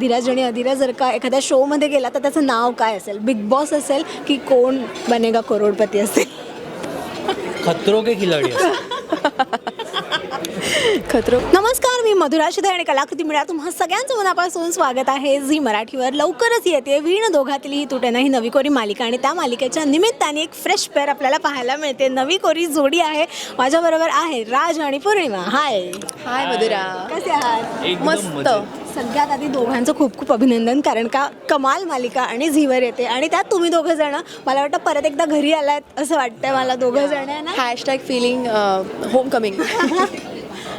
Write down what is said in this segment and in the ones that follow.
धीरज आणि अधिरा जर का एखाद्या शोमध्ये गेला तर त्याचं नाव काय असेल? बिग बॉस असेल की कोण बनेगा करोडपती असेल? खतरो के खिलाडी. खतरो. नमस्कार मी मधुरा शिदे आणि कलाकृती मिळा. तुम्हा सगळ्यांचं मनापासून स्वागत आहे. झी मराठीवर लवकरच येते वीण दोघातली ही तुटे नाही नवी कोरी मालिका. आणि त्या मालिकेच्या निमित्ताने एक फ्रेश पेअर आपल्याला पाहायला मिळते. नवी कोरी जोडी आहे. माझ्याबरोबर आहे राज आणि पौर्णिमा. हाय हाय मधुरा. कसे आहात? एकदम मस्त. मजेत. सगळ्यात आधी दोघांचं खूप खूप अभिनंदन कारण का कमाल मालिका आणि झीवर येते. आणि त्यात तुम्ही दोघं जण मला वाटतं परत एकदा घरी आलात असं वाटतंय मला दोघं जण आहे ना? Hashtag feeling homecoming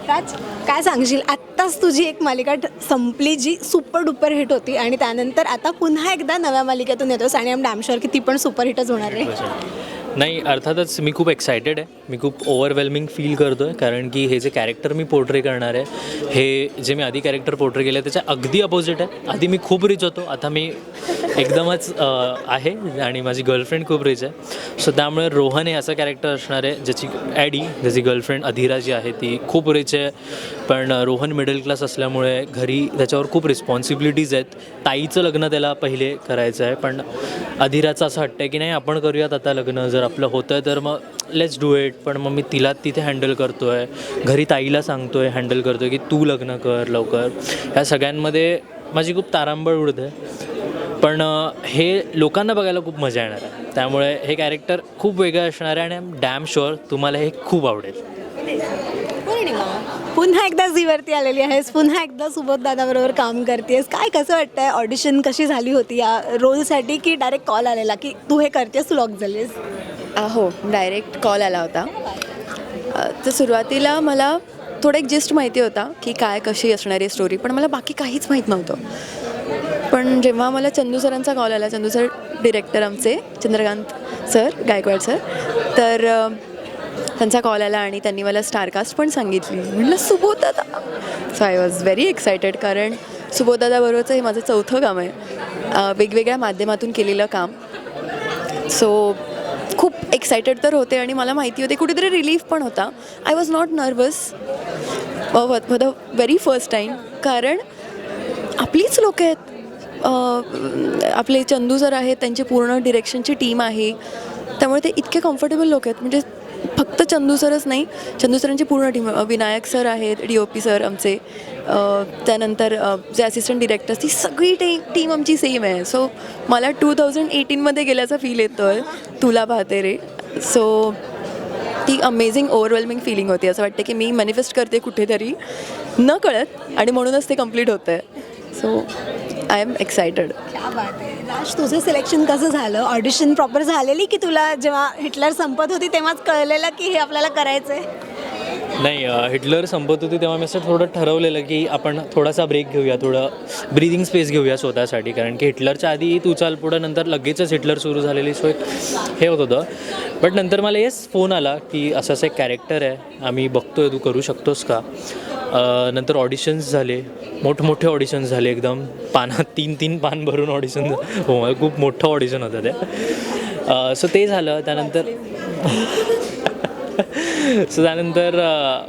Raj काय सांगशील? आत्ताच तुझी एक मालिका संपली जी सुपर डुपर हिट होती आणि त्यानंतर आता पुन्हा एकदा नव्या मालिकेतून येतोस आणि आम डॅमश्युअर की ती पण सुपर हिटच होणार आहे. नाही अर्थातच मी खूप एक्सायटेड आहे. मी खूप ओव्हरवेल्मिंग फील करतो आहे कारण की हे जे कॅरेक्टर मी पोर्ट्रे करणार आहे हे जे मी आधी कॅरेक्टर पोर्ट्रे केलं त्याच्या अगदी अपोजिट आहे. आधी मी खूप रिच होतो आता मी एकदमच आहे आणि माझी गर्लफ्रेंड खूप रिच आहे. सो त्यामुळे रोहन हे असं कॅरेक्टर असणार आहे ज्याची ॲडी ज्याची गर्लफ्रेंड अधिरा जी आहे ती खूप रिच आहे. पण रोहन मिडल क्लास असल्यामुळे घरी त्याच्यावर खूप रिस्पॉन्सिबिलिटीज आहेत. ताईचं लग्न त्याला पहिले करायचं आहे पण अधिराचं असं वाटतं की नाही आपण करूयात आता लग्न जर आपलं होतं आहे तर मग लेट्स डू इट पण मग मी तिला तिथे हँडल करतो आहे घरी ताईला सांगतो आहे हँडल करतो आहे की तू लग्न कर लवकर. ह्या सगळ्यांमध्ये माझी खूप तारांबळ उडते. पण हे लोकांना बघायला खूप मजा येणार आहे. त्यामुळे हे कॅरेक्टर खूप वेगळं असणार आहे आणि आय एम डॅम शुअर तुम्हाला हे खूप आवडेल. पुन्हा एकदा झीवरती आलेली आहेस. पुन्हा एकदा सुबोध दादाबरोबर काम करतेस. काय कसं वाटतंय ऑडिशन कशी झाली होती या रोलसाठी की डायरेक्ट कॉल आलेला की तू हे करतेस तू लॉक झालीस? हो डायरेक्ट कॉल आला होता. तर सुरुवातीला मला थोडं एक जिस्ट माहिती होता की काय कशी असणारी आहे स्टोरी पण मला बाकी काहीच माहीत नव्हतं. पण जेव्हा मला चंदू सरांचा कॉल आला चंदू सर डिरेक्टर आमचे चंद्रकांत सर गायकवाड सर तर त्यांचा कॉल आला आणि त्यांनी मला स्टारकास्ट पण सांगितली. म्हटलं सुबोधदा. So I was very excited कारण सुबोधदादाबरोबरचं हे माझं चौथं काम आहे. वेगवेगळ्या माध्यमातून केलेलं काम. सो खूप एक्सायटेड तर होते आणि मला माहिती होते. कुठेतरी रिलीफ पण होता. I was not nervous for the very first time कारण आपलीच लोक आहेत. आपले चंदू सर आहेत. त्यांची पूर्ण डिरेक्शनची टीम आहे. त्यामुळे ते इतके कम्फर्टेबल लोक आहेत. म्हणजे फक्त चंदू सरच नाही चंदू सरांची पूर्ण टीम विनायक सर आहेत डी ओ पी सर आमचे त्यानंतर जे असिस्टंट डिरेक्टर्स ती सगळी टी टीम आमची सेम आहे. सो मला टू थाउजंड एटीनमध्ये गेल्याचा फील येतो आहे तुला पाहते रे. सो ती अमेझिंग ओव्हरवेल्मिंग फिलिंग होती. असं वाटतं की मी मॅनिफेस्ट करते कुठेतरी. न कळत आणि म्हणूनच ते कंप्लीट होतं आहे सो आय एम एक्सायटेड. क्या बात आहे राज तुझं सिलेक्शन कसं झालं? ऑडिशन प्रॉपर झालेली की तुला जेव्हा हिटलर संपत होती तेव्हाच कळलेलं की हे आपल्याला करायचं आहे नाही हिटलर संपत होती तेव्हा मी असं थोडं ठरवलेलं की आपण थोडासा ब्रेक घेऊया थोडं ब्रिदिंग स्पेस घेऊया स्वतःसाठी. कारण की हिटलरच्या आधी तू चाल पुढं नंतर लगेचच हिटलर सुरू झालेली. सो एक हे होत होतं. बट नंतर मला येस फोन आला की असं असं एक कॅरेक्टर आहे. आम्ही बघतोय तू करू शकतोस का? नंतर ऑडिशन्स झाले. मोठमोठे ऑडिशन्स झाले एकदम. पाना तीन तीन पान भरून ऑडिशन हो खूप मोठं ऑडिशन होतं ते. सो ते झालं. त्यानंतर सो त्यानंतर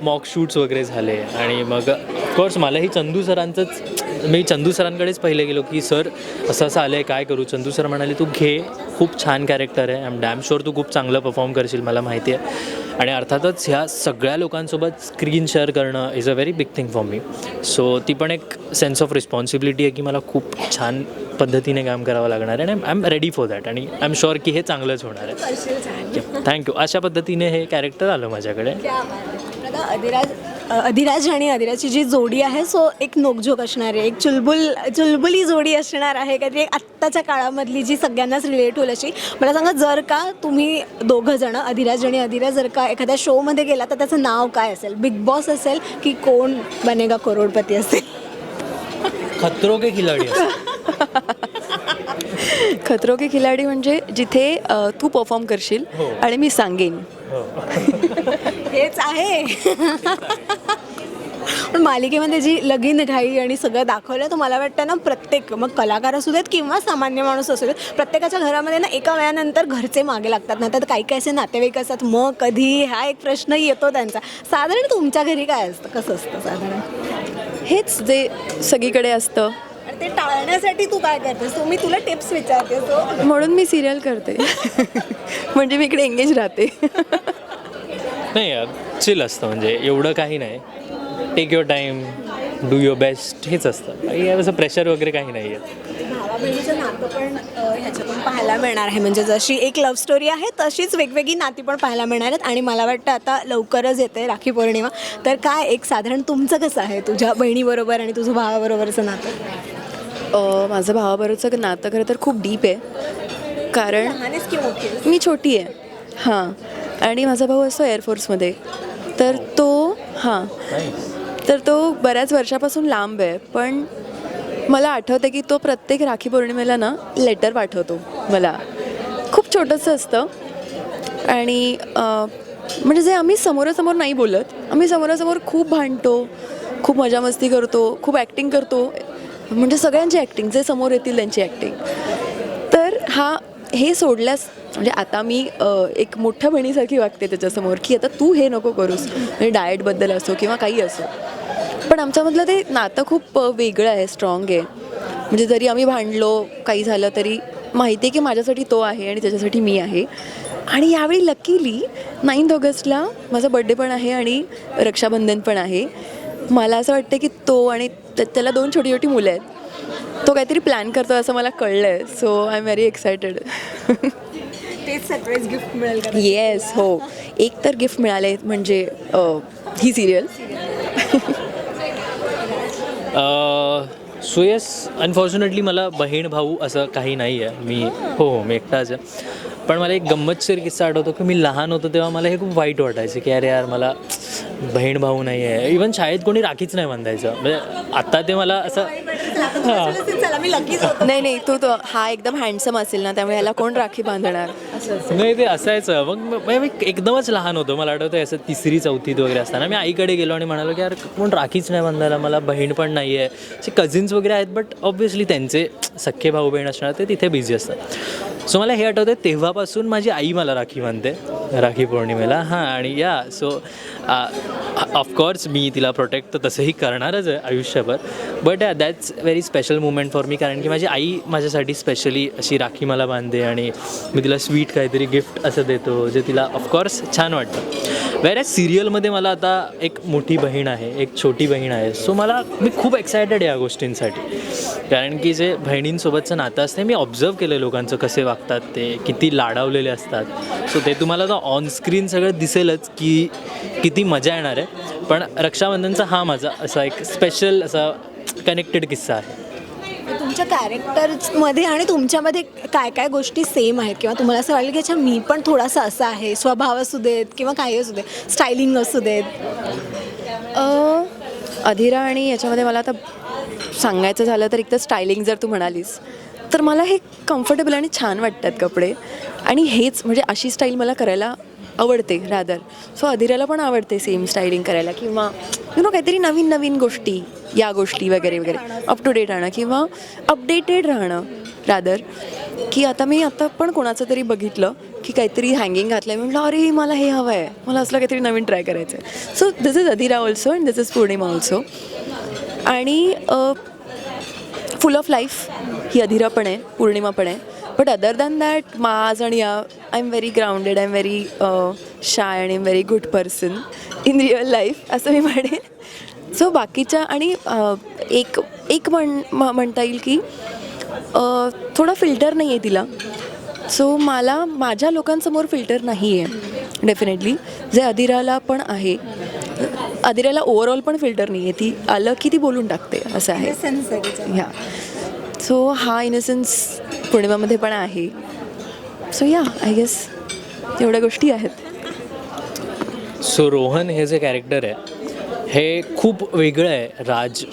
मॉक शूट्स वगैरे झाले. आणि मग ऑफकोर्स मलाही चंदू सरांचंच मी चंदू सरांकडेच पहिले गेलो की सर असं असं आलं आहे काय करू? चंदू सर म्हणाले तू घे खूप छान कॅरेक्टर आहे. आय एम डॅम शुअर तू खूप चांगलं परफॉर्म करशील मला माहिती आहे. आणि अर्थातच ह्या सगळ्या लोकांसोबत स्क्रीन शेअर करणं is a very big thing for me so ती पण एक सेन्स ऑफ रिस्पॉन्सिबिलिटी आहे की मला खूप छान पद्धतीने काम करावं लागणार आहे. आणि I am ready for that आणि आय एम शुअर की हे चांगलंच होणार आहे. थँक्यू अशा पद्धतीने हे कॅरेक्टर आलं माझ्याकडे. अधिराज आणि अधिराजची जी जोडी आहे सो एक नोकझोक असणार आहे एक चुलबुल चुलबुली जोडी असणार आहे काहीतरी एक आत्ताच्या काळामधली जी सगळ्यांनाच रिलेट होईल अशी. मला सांगा जर का तुम्ही दोघं जण अधिराज आणि अधिराज जर का एखाद्या शोमध्ये गेला तर त्याचं नाव काय असेल? बिग बॉस असेल की कोण बनेगा करोडपती असेल? खतरो के खिलाडी. खतरो के खिलाडी म्हणजे जिथे अ, तू परफॉर्म करशील हो. आणि मी सांगेन. हेच आहे. पण मालिकेमध्ये जी लगीन घाई आणि सगळं दाखवलं तर मला वाटतं ना प्रत्येक मग कलाकार असू देत किंवा सामान्य माणूस असू देत प्रत्येकाच्या घरामध्ये ना एका वेळानंतर घरचे मागे लागतात. ना तर काही काही असे नातेवाईक असतात मग कधी हा एक प्रश्न येतो त्यांचा. साधारण तुमच्या घरी काय असतं? कसं असतं साधारण? हेच जे सगळीकडे असतं. ते टाळण्यासाठी तू काय करतेस? सो मी तुला टिप्स विचारते सो म्हणून मी सिरियल करते. म्हणजे मी इकडे एंगेज राहते. नाही चिल असतं. म्हणजे एवढं काही नाही. Take your time do your best हेच असतं. असं प्रेशर वगैरे काही नाही आहे भावा बहिणीचं नातं पण ह्याच्यातून पाहायला मिळणार आहे. म्हणजे जशी एक लव्ह स्टोरी आहे तशीच वेगवेगळी नाती पण पाहायला मिळणार आहेत. आणि मला वाटतं आता लवकरच येते राखी पौर्णिमा. तर काय एक साधारण तुमचं कसं आहे? तुझ्या बहिणीबरोबर आणि तुझं भावाबरोबरचं नातं? माझं भावाबरोबरचं नातं खरं तर खूप डीप आहे. कारण मी छोटी आहे. हां. आणि माझा भाऊ असतो एअरफोर्समध्ये तर तो हां. तर तो बऱ्याच वर्षापासून लांब आहे पण मला आठवतं की तो प्रत्येक राखी पौर्णिमेला ना लेटर पाठवतो मला. खूप छोटंसं असतं. आणि म्हणजे जे आम्ही समोरासमोर नाही बोलत आम्ही समोरासमोर खूप भांडतो खूप मजा मस्ती करतो खूप ॲक्टिंग करतो. म्हणजे सगळ्यांची ॲक्टिंग जे समोर येतील त्यांची ॲक्टिंग तर हा हे सोडल्यास म्हणजे आता मी एक मोठ्या बहिणीसारखी वागते त्याच्यासमोर की आता तू हे नको करूस. म्हणजे डाएटबद्दल असो किंवा काही असो. पण आमच्यामधलं ते नातं खूप वेगळं आहे स्ट्रॉंग आहे. म्हणजे जरी आम्ही भांडलो काही झालं तरी माहिती आहे की माझ्यासाठी तो आहे आणि त्याच्यासाठी मी आहे. आणि यावेळी लकीली नाईन्थ ऑगस्टला माझा बड्डे पण आहे आणि रक्षाबंधन पण आहे. मला असं वाटतं की तो आणि त्या- त्याला दोन छोटी छोटी मुलं आहेत. तो काहीतरी प्लॅन करतो असं मला कळलं आहे so I am very excited तेच सरप्राईज गिफ्ट मिळेल का येस हो. एक तर गिफ्ट मिळाले म्हणजे अ, ही सिरियल सो येस अनफॉर्च्युनेटली मला बहीण भाऊ असं काही नाही आहे मी हो हो मी एकटाच आहे. पण मला एक गंमतशीर किस्सा आठवतो की मी लहान होतो तेव्हा मला हे खूप वाईट वाटायचं की अरे यार मला बहीण भाऊ नाही आहे इवन शाळेत कोणी राखीच नाही बांधायचं. म्हणजे आता ते मला असं हां. चला मी लगेच होतो. नाही नाही तो तो हा एकदम हँडसम असेल ना त्यामुळे याला कोण राखी बांधणार? नाही ते असायचं मग मी एकदमच लहान होतो. मला आठवतं असं तिसरी चौथीत वगैरे असताना मी आईकडे गेलो आणि म्हणालो की यार कोण राखीच नाही बांधायला मला बहीण पण नाही आहे. असे कझिन्स वगैरे आहेत बट ऑब्व्हियसली त्यांचे सख्खे भाऊ बहीण असणार ते तिथे बिझी असतात. सो मला हे आठवतं तेव्हापासून माझी आई मला राखी बांधते राखी पौर्णिमेला. हां आणि या सो ऑफकोर्स मी तिला प्रोटेक्ट तर तसंही करणारच आहे आयुष्यभर. But that's very special moment for me कारण की माझी आई माझ्यासाठी स्पेशली अशी राखी मला बांधते आणि मी तिला स्वीट काहीतरी गिफ्ट असं देतो जे तिला ऑफकोर्स छान वाटतं. वेर सिरियलमध्ये मला आता एक मोठी बहीण आहे एक छोटी बहीण आहे. सो मला मी खूप एक्सायटेड या गोष्टींसाठी. कारण की जे बहिणींसोबतचं नातं असते मी ऑब्झर्व केलं लोकांचं कसे वागतात ते किती लाडावलेले असतात. सो ते तुम्हाला तर ऑन स्क्रीन सगळं दिसेलच की किती मजा येणार आहे. पण रक्षाबंधनचा हा माझा असा एक स्पेशल असा कनेक्टेड किस्सा आहे. तुमच्या कॅरेक्टर्समध्ये आणि तुमच्यामध्ये काय काय गोष्टी सेम आहेत? किंवा तुम्हाला असं वाटलं की अच्छा मी पण थोडासा असा आहे. स्वभाव असू देत किंवा काही असू दे स्टायलिंग असू देत. अधिरा आणि याच्यामध्ये मला आता सांगायचं झालं तर एक तर स्टायलिंग जर तू म्हणालीस तर मला हे कम्फर्टेबल आणि छान वाटतात कपडे. आणि हेच म्हणजे अशी स्टाईल मला करायला आवडते रादर सो अधिराला पण आवडते सेम स्टायलिंग करायला किंवा यु नो काहीतरी नवीन नवीन गोष्टी या गोष्टी वगैरे वगैरे. अप टू डेट राहणं किंवा अपडेटेड राहणं रादर की आता मी आता पण कोणाचं तरी बघितलं की काहीतरी हँगिंग घातलं आहे म्हटलं अरे मला हे हवं आहे. मला असलं काहीतरी नवीन ट्राय करायचं आहे so this is Adhira also and this is Paurnima also आणि फुल ऑफ लाईफ ही अधिरा पण आहे पौर्णिमा पण आहे. बट अदर दॅन दॅट माझ आणि या I am very grounded I am very shy आणि am very good person in real life असं मी म्हणेन. सो बाकीच्या आणि एक एक म्हण म- म्हणता येईल की थोडा फिल्टर नाही आहे तिला. सो मला माझ्या लोकांसमोर फिल्टर नाही आहे डेफिनेटली जे अधिराला पण आहे अधिराला ओव्हरऑल पण फिल्टर नाही आहे ती आलं की ती बोलून टाकते असं आहे. ह्या सो हा इनसेन्स पूर्णिमामध्ये पण आहे. सो या आय गेस एवढ्या गोष्टी आहेत. सो रोहन हे जे कॅरेक्टर आहे हे खूप वेगळं आहे. राज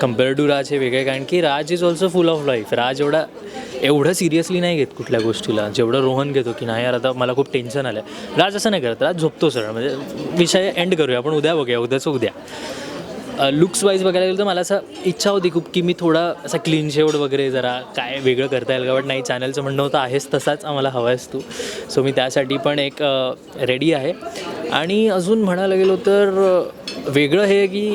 कंपेअर टू राज हे वेगळं आहे. कारण की Raj is also full of life Raj एवढा एवढं सिरियसली नाही घेत कुठल्या गोष्टीला. जेवढं रोहन घेतो की नाही यार आता मला खूप टेन्शन आलं आहे राज असं नाही करत. राज झोपतो सर म्हणजे विषय एंड करूया. आपण उद्या बघूया. उद्याच उद्या. लुक्स वाईज बघायला गेलं तर मला असं इच्छा होती खूप की मी थोडा असा क्लीन शेवड वगैरे जरा काय वेगळं करता येईल का? बट नाही चॅनलचं म्हणणं होतं आहेस तसाच आम्हाला हवा आहेस तू. सो मी त्यासाठी पण एक रेडी आहे. आणि अजून म्हणायला गेलो तर वेगळं हे की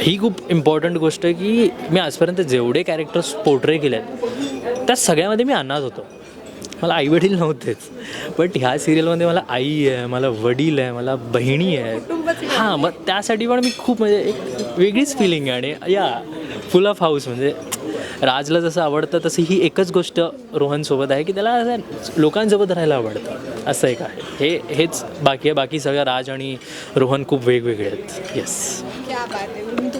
ही खूप इम्पॉर्टंट गोष्ट आहे की मी आजपर्यंत जेवढे कॅरेक्टर्स पोर्ट्रे केले आहेत त्या सगळ्यामध्ये मी अनाज होतो. मला आईवडील नव्हतेच. बट ह्या सिरियलमध्ये मला आई आहे मला वडील आहे मला बहिणी आहे. हां मग त्यासाठी पण मी खूप म्हणजे एक वेगळीच फिलिंग आहे. आणि या फुल ऑफ हाऊस म्हणजे राजला जसं आवडतं तशी ही एकच गोष्ट रोहनसोबत आहे की त्याला लोकांसोबत राहायला आवडतं. असं एक आहे. हे हेच बाकी आहे. बाकी सगळं राज आणि रोहन खूप वेगवेगळे आहेत. येस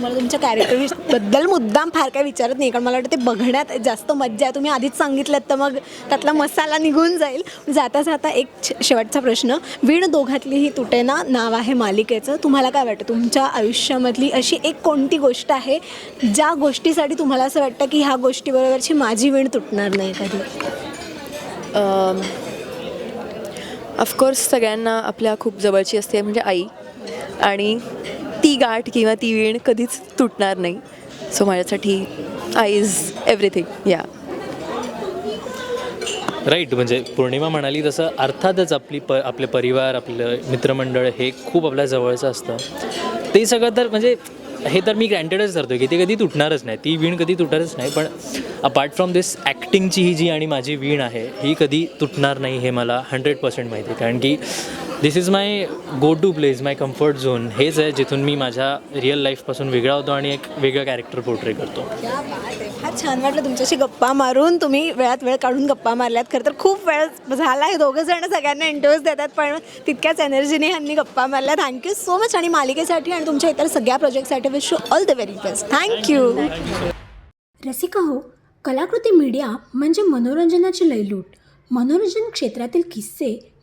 तुम्हाला तुमच्या कॅरेक्टरबद्दल मुद्दाम फार काय विचारत नाही कारण मला वाटतं ते बघण्यात जास्त मज्जा आहे. तुम्ही आधीच सांगितलं तर मग त्यातला मसाला निघून जाईल. जाता जाता एक शेवटचा प्रश्न. वीण दोघातलीही तुटेना नाव आहे मालिकेचं. तुम्हाला काय वाटतं? तुमच्या आयुष्यामधली अशी एक कोणती गोष्ट आहे ज्या गोष्टीसाठी तुम्हाला असं वाटतं की ह्या गोष्टीबरोबरची माझी वीण तुटणार नाही कधी? ऑफकोर्स सगळ्यांना आपल्या खूप जवळची असते म्हणजे आई. आणि ती गाठ किंवा ती वीण कधीच तुटणार नाही. सो माझ्यासाठी I is everything yeah right म्हणजे पौर्णिमा म्हणाली तसं अर्थातच आपली प आपले परिवार आपलं मित्रमंडळ हे खूप आपल्या जवळचं असतं. ते सगळं तर म्हणजे हे तर मी ग्रँटेडच धरतो की ते कधी तुटणारच नाही. ती वीण कधी तुटणारच नाही पण अपार्ट फ्रॉम दिस ॲक्टिंगची ही जी आणि माझी वीण आहे ही कधी तुटणार नाही हे मला हंड्रेड पर्सेंट माहिती आहे. कारण की this is my go to place my comfort zone हेच आहे जिथून मी माझ्या रिअल लाईफपासून वेगळा होतो आणि एक वेगळं कॅरेक्टर पोर्ट्रे करतो. फार छान वाटलं तुमच्याशी गप्पा मारून. तुम्ही वेळात वेळ काढून गप्पा मारल्यात. खरं तर खूप वेळ झाला आहे दोघं जण सगळ्यांना इंटरव्ह्यूज देतात पण तितक्याच एनर्जीने ह्यांनी गप्पा मारल्या थँक्यू सो मच आणि मालिकेसाठी आणि तुमच्या इतर सगळ्या प्रोजेक्टसाठी wish you all the very best thank you Rasika हो कलाकृती मीडिया म्हणजे मनोरंजनाची लयलूट. मनोरंजन क्षेत्रातील किस्से